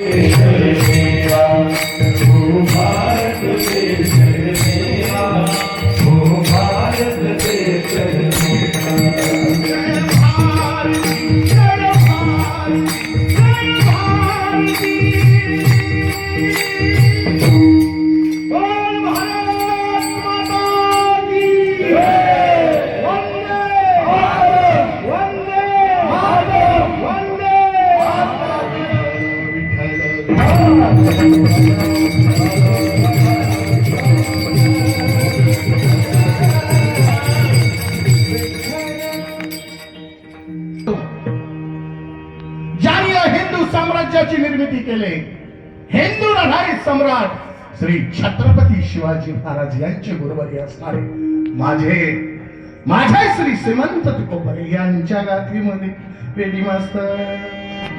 ज्यांनी सम्राट श्री छत्रपती शिवाजी महाराज यांचे गुरुवारी असणारे माझे माझे श्री श्रीमंत तुकोबरे यांच्या गाथीमध्ये पेटी मास्तर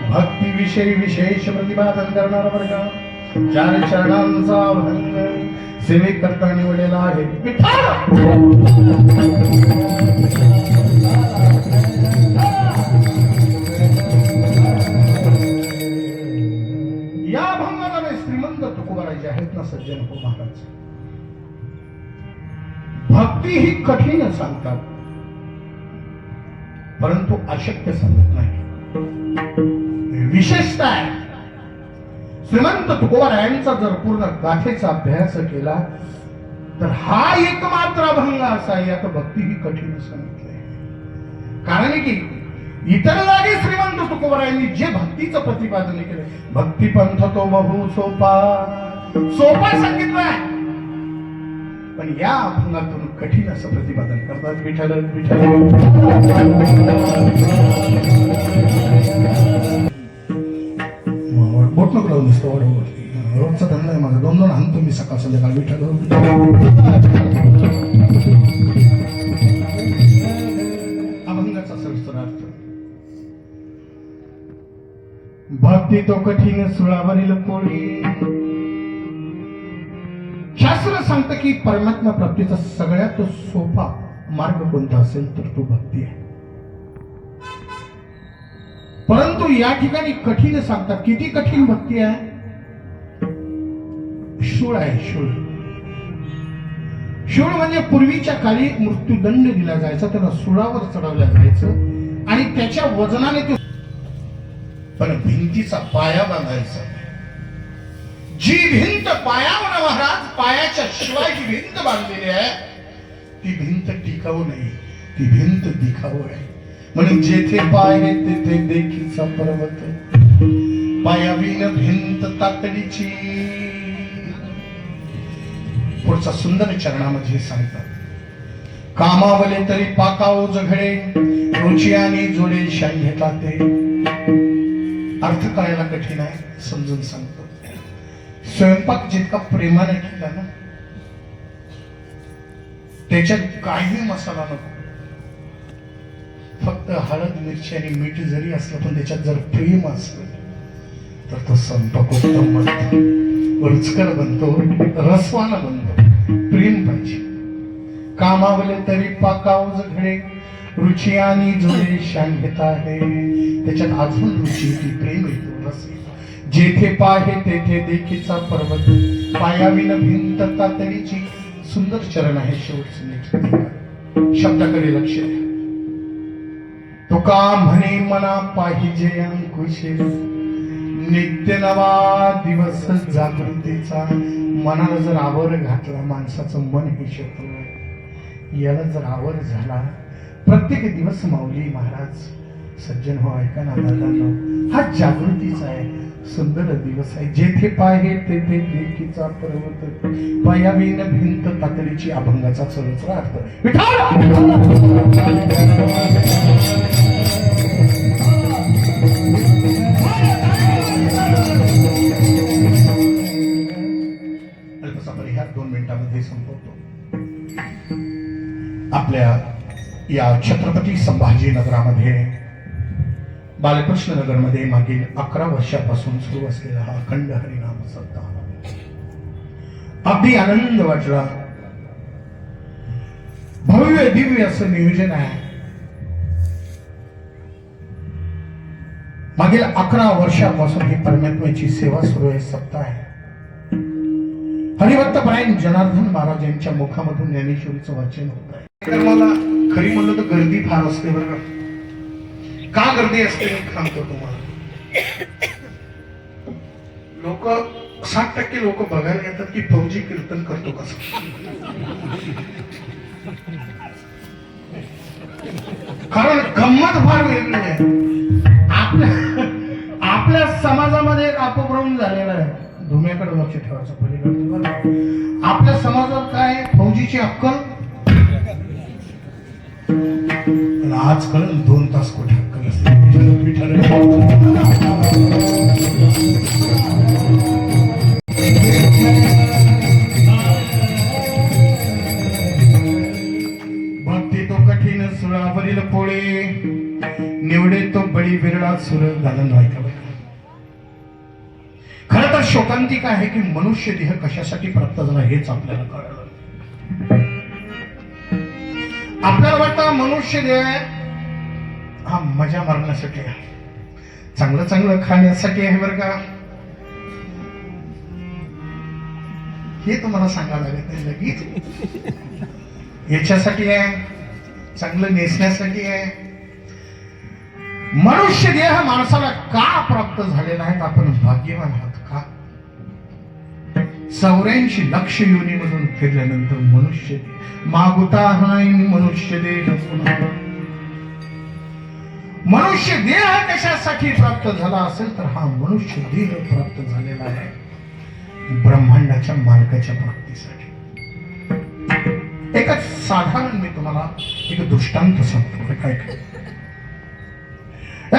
भक्ती विषयी विशेष प्रतिपादन करणारा वर्ग चार चरणांचा भंग सेवेकरता निवडलेला आहे विठ्ठल! पाहिजे आहेत ना सज्जन हो महाराज? भक्ती ही कठीण सांगतात. परंतु अशक्य सांगत नाही. विशेषतः आहे. श्रीमंत तुकोबारायांचा जर पूर्ण गाथेचा अभ्यास केला तर हा एकमात्र अभंग असा यात भक्ती ही कठीण सांगितले कारण की इतर जागी श्रीमंत तुकोबारायांनी जे भक्तीचं प्रतिपादन केलं भक्तीपंथ तो बहु सोपा. सोपा सांगितलंय पण या अभंगातून कठीण असं प्रतिपादन करतात विठ्ठल विठ्ठल. बोट नको लावून दिसतो वरती. रोजचा धंदा आहे माझा. दोन दोन हाणतो मी सकाळ संध्याकाळ विठ्ठल. अभंगाचा सरसरार्थ भक्ती तो कठीण सुळावरील कोळी. शास्त्र सांगतं की परमात्मा प्राप्तीचा सगळ्यात सोपा मार्ग कोणता असेल तर तो भक्ती आहे. परंतु या ठिकाणी कठीण सांगतात किती कठीण भक्ती आहे? शूळ आहे शूळ. शूळ म्हणजे पूर्वीच्या काळी मृत्यूदंड दिला जायचा त्याला सुळावर चढवल्या जायचं आणि त्याच्या वजनाने तो पण भिंतीचा पाया बांधायचा. जी भिंत पायावर महाराज पायाच्या शिवाय जी भिंत बांधलेली आहे ती भिंत टिकाऊ नाही ती भिंत दिखाऊ आहे. म्हणून जेथे पाय तेथे देखीचा पर्वत पायाविन भिंत तातडीची. पुढचा सुंदर चरणामध्ये सांगतात. कामावले तरी पाकाओ जघडे रुची आणि जोडे शान घेतात ते. अर्थ करायला कठीण आहे समजून सांगतो. स्वयंपाक जितका प्रेमाने केला ना त्याच्यात काही मसाला नको. फक्त हळद मिरची आणि मीठ जरी असलं पण त्याच्यात जर प्रेम असलं तर तो स्वयंपाक उत्तम बनतो. रुचकर बनतो रसवाना बनतो. प्रेम पाहिजे. कामावले तरी पाकावज घडे रुची आणि जोडे शान घेत आहे. त्याच्यात अजून रुची ती प्रेम येतो रस येतो. जेथे पाहे तेथे देखीचा पर्वत. पायाविन भिंत तातडीची सुंदर चरण आहे शेवटचे शब्दाकडे लक्ष द्या. तो म्हणे मना पाहिजे अंकुशे. नित्य नवा दिवस जागृतीचा. मनाला जर आवर घातला माणसाचं मन हे शत्रू आहे. याला जर आवर झाला प्रत्येक दिवस माऊली महाराज सज्जन हो ऐका ना हा जागृतीचा आहे. सुंदर दिवस आहे. जेथे पाय तेथे देखीचा पर्वत पायावीन भिंत तातडीची अभंगाचा सरसरा अर्थ अल्पसा परिहार दोन मिनिटांमध्ये संपवतो. आपल्या या छत्रपती संभाजी नगरामध्ये बालकृष्ण नगरमध्ये मागील अकरा वर्षापासून सुरू असलेला हा अखंड हरिनाम सप्ताह. अगदी आनंद वाटला. भव्य दिव्य असं नियोजन आहे. मागील अकरा वर्षापासून ही परमात्म्याची सेवा सुरू आहे सप्ताह आहे. हरिभक्त परायण जनार्दन महाराज यांच्या मुखामधून ज्ञानेश्वरीचं वाचन होत आहे. मला खरी म्हणलं तर गर्दी फार असते बरं का गर्दी असते मी सांगतो तुम्हाला. लोक साठ टक्के लोक बघायला येतात की फौजी कीर्तन करतो कसं. कारण गंमत फार वेगळी आहे. आपल्या आपल्या समाजामध्ये एक अपभ्रम झालेला आहे. धुम्याकडे लक्ष ठेवायचं पलीकडे आपल्या समाजात काय फौजीची अक्कल? आज कळलं दोन तास कुठे? खर तर शोकांतिक आहे की मनुष्य देह कशासाठी प्राप्त झाला हेच आपल्याला कळलं. आपल्याला वाटतं मनुष्य देह हा मजा मारण्यासाठी आहे. चांगलं चांगलं खाण्यासाठी आहे बरं का. हे तुम्हाला सांगावं लागत नाही लगेच. याच्यासाठी आहे चांगलं नेसण्यासाठी आहे. मनुष्य देह माणसाला का प्राप्त झालेला आहे आपण भाग्यवान आहात का? चौऱ्याऐंशी लक्ष योनीमधून फिरल्यानंतर मनुष्य देह. मागुता हाय मनुष्य देह पुन्हा. मनुष्य देह कशासाठी प्राप्त झाला असेल तर हा मनुष्य देह प्राप्त झालेला आहे ब्रह्मांडाच्या मालकाच्या प्राप्तीसाठी एकच साधारण मी तुम्हाला एक दृष्टांत सांगतो. काय काय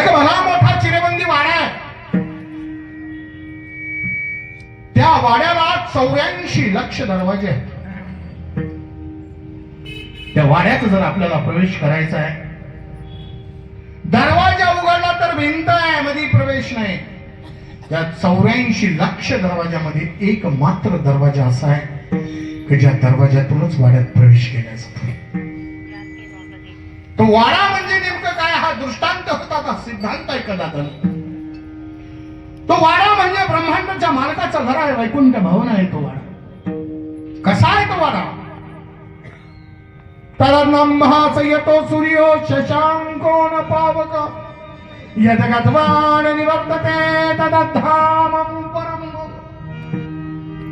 एक भला मोठा चिरेबंदी वाडा आहे. त्या वाड्याला चौऱ्याऐंशी लक्ष दरवाजे आहेत. त्या वाड्यात जर आपल्याला प्रवेश करायचा आहे दरवाजा उघडला तर भिंत आहे मध्ये प्रवेश नाही. त्या चौऱ्याऐंशी लक्ष दरवाजामध्ये एक मात्र दरवाजा असा आहे की ज्या दरवाजातूनच वाड्यात प्रवेश केला जातो तो वाडा म्हणजे नेमकं काय? हा दृष्टांत होता का? सिद्धांत आहे कदाचित तो वाडा म्हणजे ब्रह्मांडाच्या मालकाचा घर आहे वैकुंठ भवन आहे तो वाडा. कसा आहे तो वाडा? तरन्नम महाच येतो सूर्यो शशांको न पावक। यदगतवान निवर्तते तदधामं परम।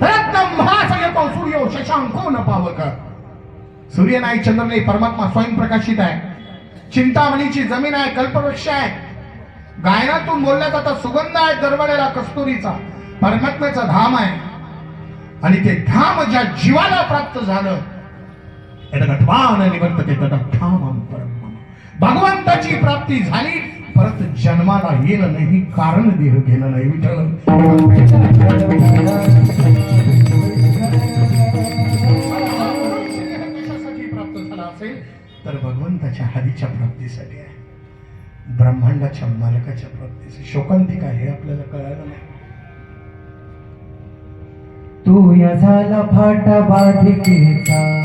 तरत्नम महाच येतो सूर्यो शशांको न पावक। सूर्य नाही चंद्र नाही परमात्मा स्वयंप्रकाशित आहे। चिंतामणीची जमीन आहे कल्पवृक्ष आहे। गायनातून बोलल्या जाता सुगंध आहे दरवळेला कस्तुरीचा परमात्म्याचं धाम आहे। आणि ते धाम ज्या जीवाला प्राप्त झालं यदगतवान निवर्तते तदधामं परमम्. भगवंताची प्राप्ती झाली परत जन्माला येणं नाही कारण देह घेणं नाही विठ्ठल. प्राप्त झाला असेल तर भगवंताच्या हरीच्या प्राप्तीसाठी आहे. ब्रह्मांडाच्या मालकाच्या प्राप्तीसाठी. शोकांतिक आहे हे आपल्याला कळालं नाही. तू या झाला फाटा बाधिकेचा.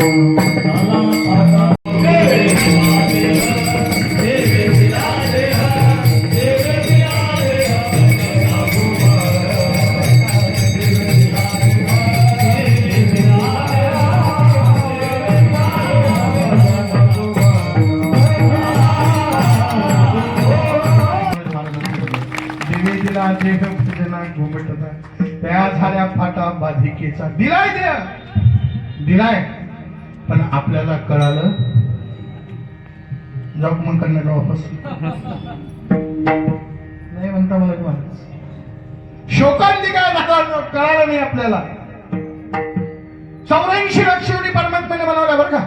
बाधिकेचा दिलाय द्या दिलाय. पण आपल्याला कळालं. जाऊ मग कन्नड वापस. नाही म्हणता मला तुम्हाला शोकांती काय कळालं नाही आपल्याला. चौऱ्याऐंशी लक्ष युनी परमात्म्याने बनवल्या बरं का.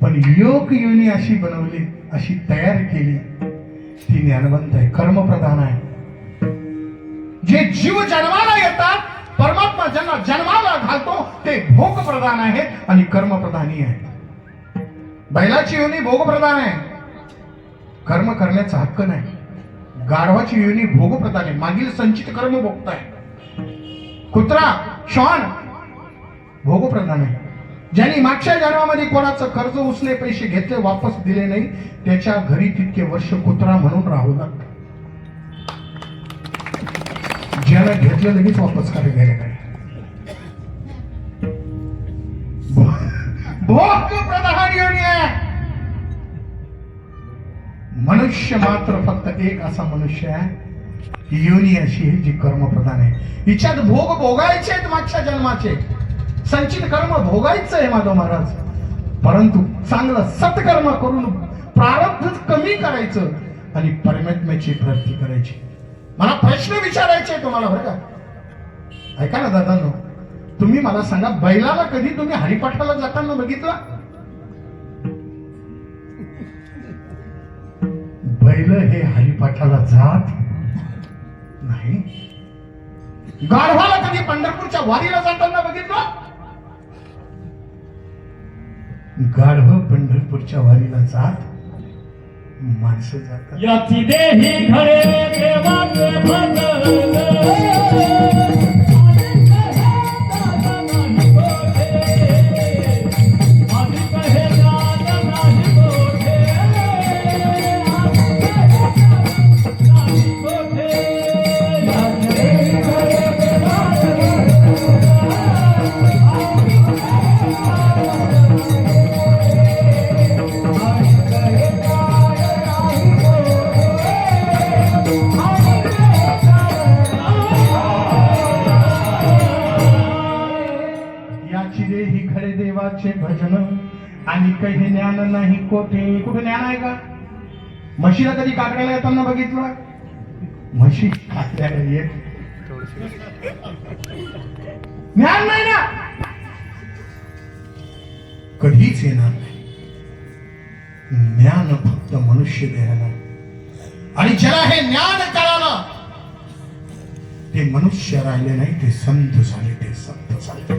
पण योग युनी अशी बनवली अशी तयार केली ती ज्ञानवंत आहे कर्मप्रधान आहे. जे जीव जन्माला येतात परमात्मा ज्यांना जन्माला घालतो ते भोग प्रधान आहेत आणि कर्मप्रधानी आहेत. बैलाची योनी भोगप्रधान आहे. कर्म करण्याचा हक्क नाही. गाढवाची योनी भोगप्रधान आहे. मागील संचित कर्म भोगताय. कुत्रा श्वान भोगप्रधान आहे. ज्यांनी मागच्या जन्मामध्ये कोणाचं कर्ज उचले पैसे घेतले वापस दिले नाही त्याच्या घरी तितके वर्ष कुत्रा म्हणून राहू लागतात ज्याला घेतलं लगेच वापस करायला गेलं भोग प्रधान योनी आहे. मनुष्य मात्र फक्त एक असा मनुष्य आहे. योनी अशी आहे जी कर्मप्रधान आहे. हिच्यात भोग भोगायचे आहेत मागच्या जन्माचे. संचित कर्म भोगायचं आहे माधव महाराज. परंतु चांगलं सत्कर्म करून प्रारब्ध कमी करायचं आणि परमात्म्याची प्राप्ती करायची. मला प्रश्न विचारायचे तुम्हाला बरं का? ऐका ना दादांनो तुम्ही मला सांगा बैलाला कधी तुम्ही हरिपाठाला जाताना बघितला? बैल हे हरिपाठाला जात नाही. गाढवाला कधी पंढरपूरच्या वारीला जाताना बघितलं? गाढव पंढरपूरच्या वारीला जात माणसं जातात. कोठे कुठे ज्ञान आहे का? म्हशीला कधी काकड्याला येताना बघितलं? म्हशी काकड्याला येत ज्ञान नाही ना? कधीच येणार नाही. ज्ञान फक्त मनुष्य देहाला आणि ज्याला हे ज्ञान कळालं ते मनुष्य राहिले नाही ते संत झाले ते संत झाले.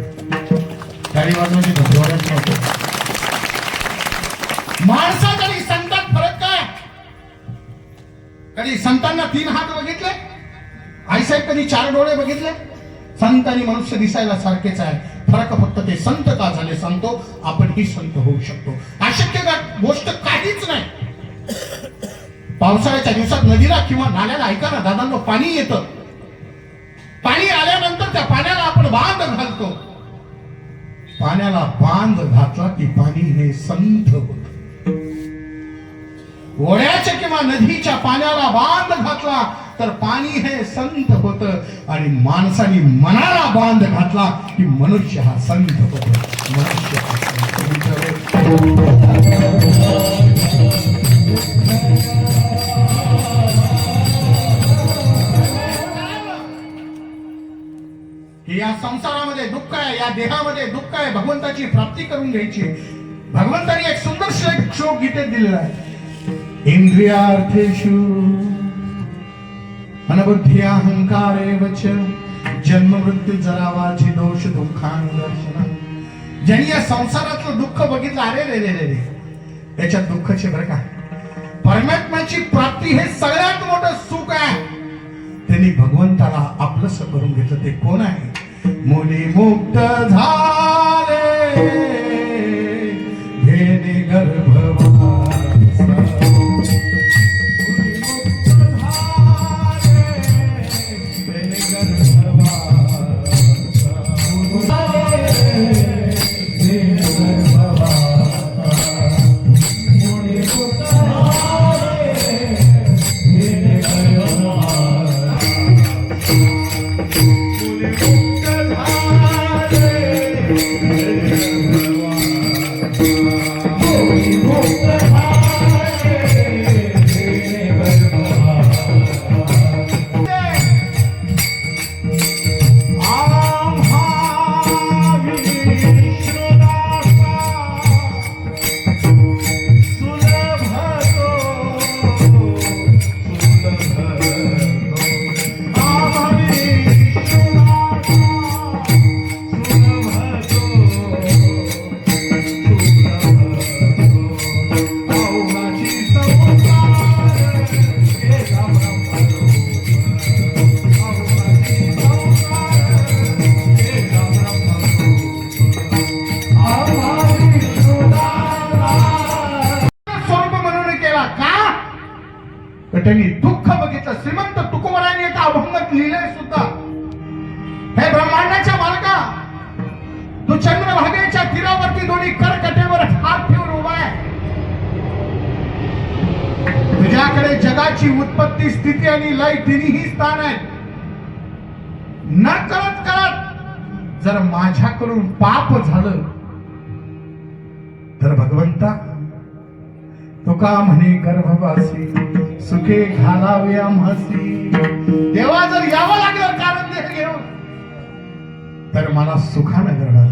गाडी वाजवायची धन्यवाद माणसात आणि संतात फरक काय? कधी संतांना तीन हात बघितले? आईसाहेब कधी चार डोळे बघितले? संत आणि मनुष्य दिसायला सारखेच आहे. फरक फक्त ते संत का झाले? सांगतो आपणही संत होऊ शकतो. अशक्य का गोष्ट काहीच नाही. पावसाळ्याच्या दिवसात नदीला किंवा नाल्याला ऐका ना दादांनो पाणी येतं. पाणी आल्यानंतर त्या पाण्याला आपण बांध घालतो. पाण्याला बांध घातला की पाणी हे संत होत. ओढ्याच्या किंवा नदीच्या पाण्याला बांध घातला तर पाणी हे संत होत. आणि माणसाने मनाला बांध घातला की मनुष्य हा संत होत. मनुष्य हा या संसारामध्ये दुःख आहे या देहामध्ये दुःख आहे भगवंताची प्राप्ती करून घ्यायची भगवंतानी एक सुंदर श्लोक गीतेत दिलेला आहे. इन्द्रियार्थेषु अनबुद्धी अहंकारे वच जन्म दोष दुःखानुदर्शन ज्यांनी या संसारातलं दुःख बघितलं अरे रे रे रे रे त्याच्यात दुःखाचे बरं का. परमात्म्याची प्राप्ती हे सगळ्यात मोठं सुख आहे. त्यांनी भगवंताला आपलंस करून घेतलं ते कोण आहे? मुली मुक्त झाले. Thank you. त्यांनी दुःख बघितलं श्रीमंत तुकुमारांनी एका अभंगात लिहिलंय सुद्धा. हे ब्रह्मांडाच्या मालका तू चंद्रभागेच्या तीरावरती दोन्ही करकटेवर हात ठेवून उभा आहे. तुझ्याकडे जगाची उत्पत्ती स्थिती आणि लय तिन्ही स्थान आहे न करत करत जर माझ्याकडून पाप झालं तर भगवंता तुका म्हणे गर्भवासी सुखे घालावे आम्हासी. देवा जर यावं लागलं कारण देह घेऊन तर मला सुखानं घडलं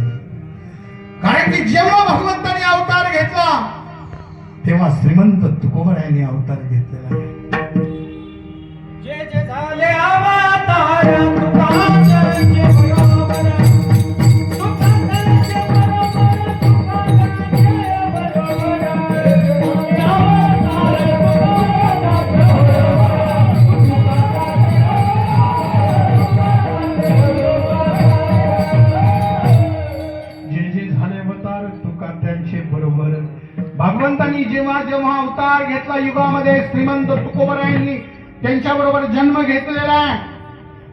कारण की जेव्हा भगवंताने अवतार घेतला तेव्हा श्रीमंत तुकोबर यांनी अवतार घेतलेला आहे. जे जे झाले अवतार घेतला युगामध्ये श्रीमंत तुकोबरायांनी. त्यांच्या बरोबर जन्म घेतलेला आहे.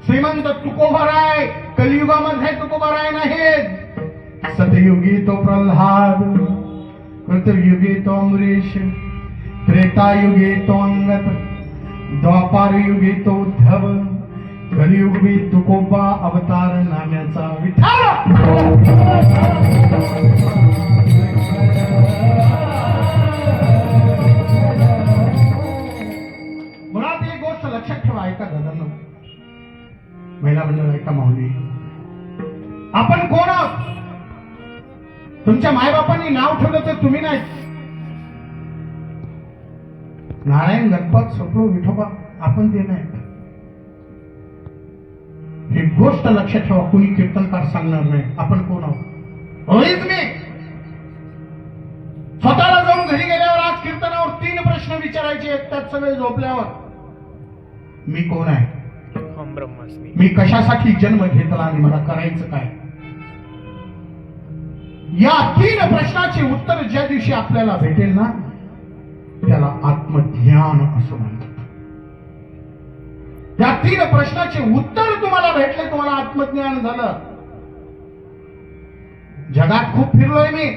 श्रीमंत तुकोबराय कलियुगामध्ये तुकोबराय नाहीत. सतयुगी तो प्रल्हाद कृतयुगी तो अमरीश त्रेतायुगी तो अंगत द्वापार युगी तो उद्धव कलियुगी तुकोबा अवतार नाम्याचा विठाला ऐका दादांनो महिला मंडळ ऐका माऊली. आपण कोण आहोत? तुमच्या मायबापांनी नाव ठेवलं तर तुम्ही नाही. नारायण गणपत स्वप्न विठोबा आपण ते नाही. हे गोष्ट लक्षात ठेवा कुणी कीर्तनकार सांगणार नाही. आपण कोण आहोत? मी. स्वतःला जाऊन घरी गेल्यावर आज कीर्तनावर तीन प्रश्न विचारायचे आहेत त्यात सगळे झोपल्यावर. मी कोण आहे? मी कशासाठी जन्म घेतला आणि मला करायचं काय? या तीन प्रश्नाचे उत्तर ज्या दिवशी आपल्याला भेटेल ना त्याला आत्मज्ञान असं म्हणतात. या तीन प्रश्नाचे उत्तर तुम्हाला भेटले तुम्हाला आत्मज्ञान झालं. जगात खूप फिरलोय मी.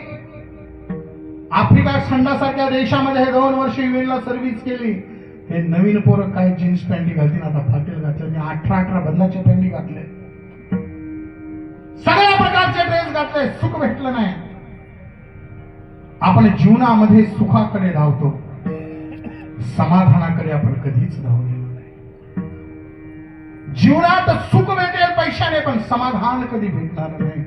आफ्रिका खंडासारख्या देशामध्ये दोन वर्ष युएनला सर्व्हिस केली. हे नवीन पोरं काय जीन्स पॅन्टी घालतील? आता फाटेल घातले. मी अठरा अठरा बदलाचे पॅन्टी घातले. सगळ्या प्रकारचे ड्रेस घातले. सुख भेटलं नाही. आपण जीवनामध्ये सुखाकडे धावतो. समाधानाकडे आपण कधीच धावलेलो नाही. जीवनात सुख भेटेल पैशाने पण समाधान कधी भेटणार नाही.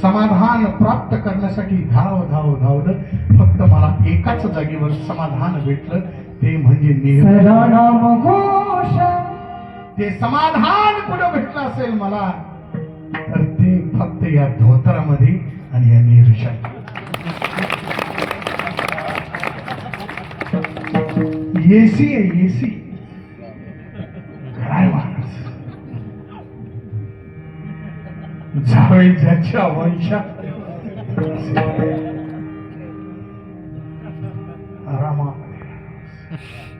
समाधान प्राप्त करण्यासाठी धाव धाव धावलं. फक्त मला एकाच जागेवर समाधान भेटलं. ते म्हणजे घोष ते समाधान कुठं भेटलं असेल मला? तर ते फक्त या धोतरामध्ये आणि या निरशात एसी आहे एसी काय माणूस? जावे ज्याच्या वंशात.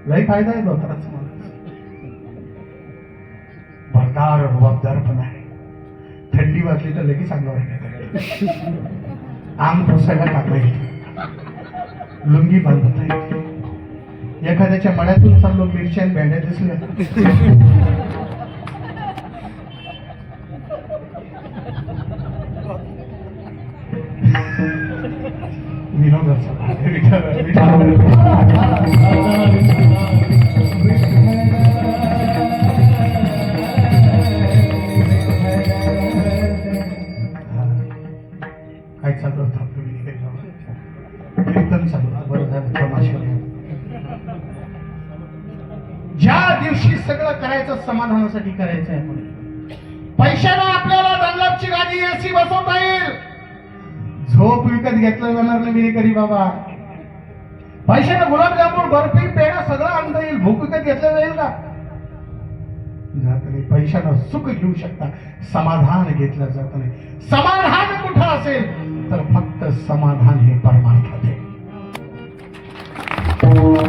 लय फायदा आहे धोतराचा माणूस भरदार रुबाबदार पण आहे. थंडी वाजली तर लगेच अंगावर अंग पुसायला टाकता येते लुंगी बांधता येते एखाद्याच्या मळ्यातून चाललो मिरच्या आणि भेंड्या दिसल्या. समाधानासाठी करायचं आहे पुढे पैशानं आपल्याला डनलपची गाडी एसी बसवता येईल. झोप विकत घेतलं जाणार नाही विनेकरी बाबा. पैशानं गुलाबजामुन बर्फी पेढा सगळं आणता येईल. भूक विकत घेतलं जाईल का? जात नाही. पैशानं सुख घेऊ शकता. समाधान घेतलं जात नाही. समाधान कुठं असेल? तर फक्त समाधान हे परमार्थात आहे.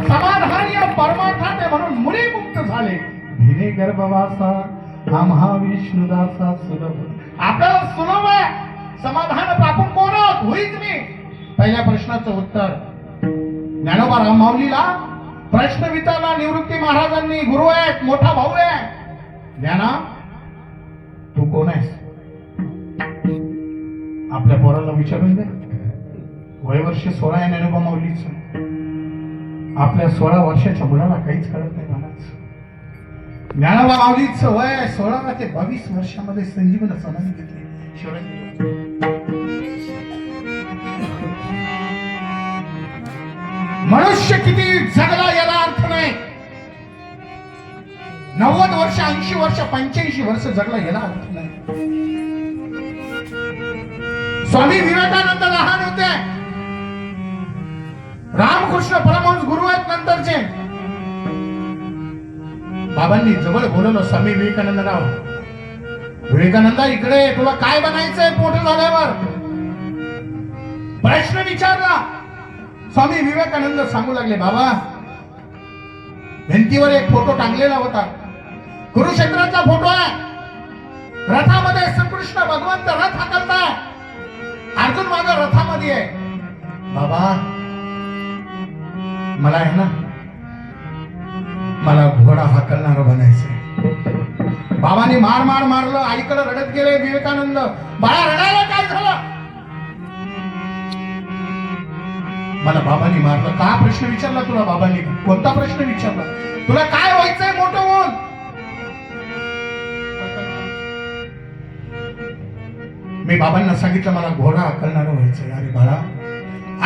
समाधान या परमार्थात आहे म्हणून मुली मुक्त झाले. भिने गर्भवासा आम्हा विष्णुदासा सुलभ। आपल्याला सुलभ आहे. समाधान आपण कोण आहोत? होईच मी. पहिल्या प्रश्नाचं उत्तर. ज्ञानोबा राम माऊलीला प्रश्न विचारला निवृत्ती महाराजांनी. गुरु आहेत मोठा भाऊ आहे. ज्ञाना तू कोण आहेस? आपल्या पोराला विचारून दे. वय वर्ष सोळा आहे ज्ञानोबा माऊलीच. आपल्या सोळा वर्षाच्या मुलाला काहीच कळत नाही मलाच ज्ञानाला माऊलीचं वय सोळा ते बावीस वर्षामध्ये संजीवन समाधी घेतली. शिवराज मनुष्य किती जगला याला अर्थ नाही. नव्वद वर्ष ऐंशी वर्ष पंच्याऐंशी वर्ष जगला याला अर्थ नाही. स्वामी विवेकानंद लहान होते. रामकृष्ण परमहंस गुरु आहेत नंतरचे. बाबांनी जवळ बोलवलं स्वामी विवेकानंदराव विवेकानंदा इकडे तुला काय बनायचंय मोठं झाल्यावर? प्रश्न विचारला. स्वामी विवेकानंद सांगू लागले बाबा भिंतीवर एक फोटो टांगलेला होता. कुरुक्षेत्राचा फोटो आहे. रथामध्ये श्रीकृष्ण भगवंत रथ हाकलताय. अर्जुन माझा रथामध्ये आहे. बाबा मला आहे ना मला घोडा हाकलणार बनायचं बाबांनी मार मार मारलं आईकडे रडत गेले विवेकानंद. बाळा रडायला काय झालं? मला बाबांनी मारलं. का प्रश्न विचारला तुला बाबांनी? कोणता प्रश्न विचारला? तुला काय व्हायचंय मोठं होऊन? मी बाबांना सांगितलं मला घोडा हाकलणार व्हायचंय. अरे बाळा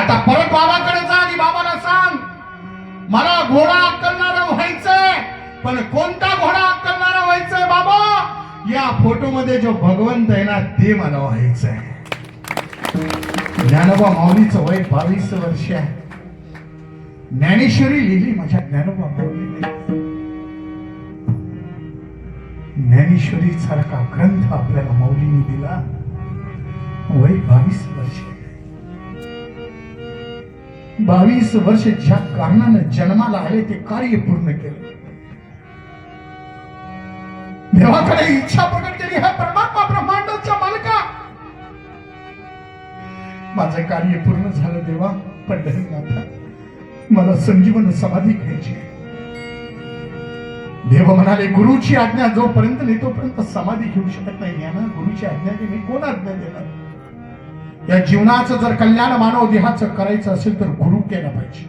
आता परत बाबाकडे जा आणि बाबाला सांग. मला घोडा पण कोणता घोडा करणारा व्हायचंय बाबा? या फोटो मध्ये जो भगवंत आहे ना ते मला व्हायचंय. ज्ञानोबा माऊलीचं वय बावीस वर्ष आहे. ज्ञानेश्वरी लिहिली माझ्या ज्ञानोबा माऊलीने. ज्ञानेश्वरी सारखा ग्रंथ आपल्याला माऊलीने दिला. वय बावीस वर्ष बावीस वर्ष ज्या कारणानं जन्माला आले ते कार्य पूर्ण केलं. देवाकडे इच्छा प्रकट केली. हा परमात्मा ब्रह्मांडाचा मालका माझं कार्य पूर्ण झालं देवा पंढरीनाथा. मला संजीवन समाधी घ्यायची देव म्हणाले गुरुची आज्ञा जोपर्यंत नाही तोपर्यंत समाधी घेऊ शकत नाही. ज्ञाना गुरुची आज्ञा मी कोण आज्ञा देणार? या जीवनाचं जर कल्याण मानव देहाचं करायचं असेल तर गुरु केला पाहिजे.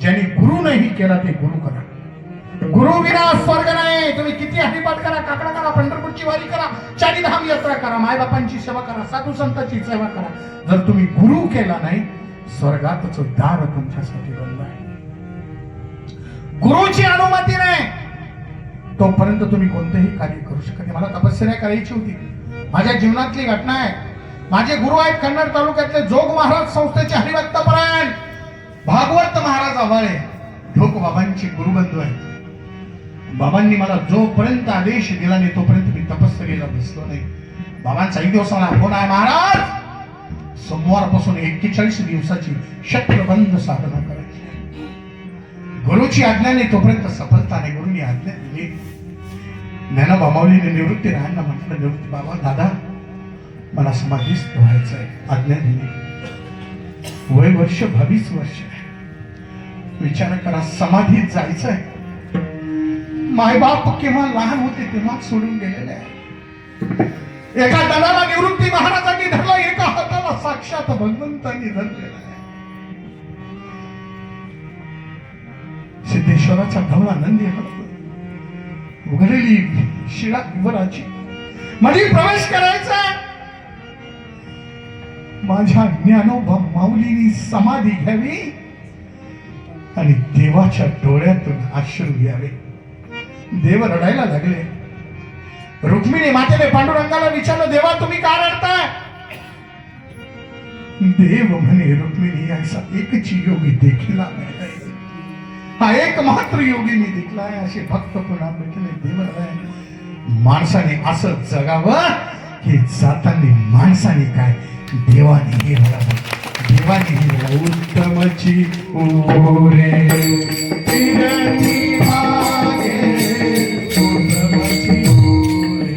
ज्यांनी गुरु नाही केला ते गुरु करा. गुरुविना स्वर्ग नाही. तुम्ही किती हरिपाठ करा काकडा करा पंढरपूरची वारी करा चारीधाम यात्रा करा मायबापांची सेवा करा साधू संतांची सेवा करा. जर तुम्ही गुरु केला नाही स्वर्गातच दार तुमच्यासाठी बंद आहे. गुरुची अनुमती नाही. तोपर्यंत तुम्ही कोणतेही कार्य करू शकत नाही. मला तपश्चर्या करायची होती. माझ्या जीवनातली घटना आहे. माझे गुरु आहेत कन्नड तालुक्यातले जोग महाराज संस्थेचे हरिभक्तपरायण भागवत महाराज आवाळे ढोक बाबांचे गुरुबंधू आहेत. बाबांनी मला जोपर्यंत आदेश दिला नाही तोपर्यंत मी तपश्चर्याला बसलो नाही. बाबांचा एक दिवस मला फोन हो आहे महाराज! सोमवारपासून एक्केचाळीस दिवसाची शत्रबंध साधना करायची आहे. गुरुची आज्ञा नाही तोपर्यंत सफलता नाही. गुरुनी आज्ञा दिली. ज्ञाना माऊलीने निवृत्ती राहायला म्हटलं निवृत्ती बाबा दादा मला समाधीच व्हायचं आहे. आज्ञा दिली. वय वर्ष बावीस वर्ष आहे. विचार करा समाधीत जायचं आहे. मायबाप केव्हा लहान होते तेव्हा सोडून गेलेले आहे. एका दलाला निवृत्ती महाराजांनी धरला एका हाताला साक्षात भगवंतांनी धरलेला आहे. सिद्धेश्वराचा धवळा नंदी हलतो उघडलेली शिळा युवराची मध्ये प्रवेश करायचा. माझ्या ज्ञानोबा माऊलीनी समाधी घ्यावी आणि देवाच्या डोळ्यातून अश्रू घ्यावे देव रडायला लागले. रुक्मिणी मातेने पांडुरंगाला विचारलं देवा तुम्ही का रडताय? देव म्हणे रुक्मिणी असा एकची योगी देखिला हा एक मात्र योगी मी देखलाय असे भक्त पुन्हा भेटले देव रडाय माणसाने असं जगावं की जाताना माणसाने काय? देवाने हे रडावं देवाने हे उत्तमची ओरे.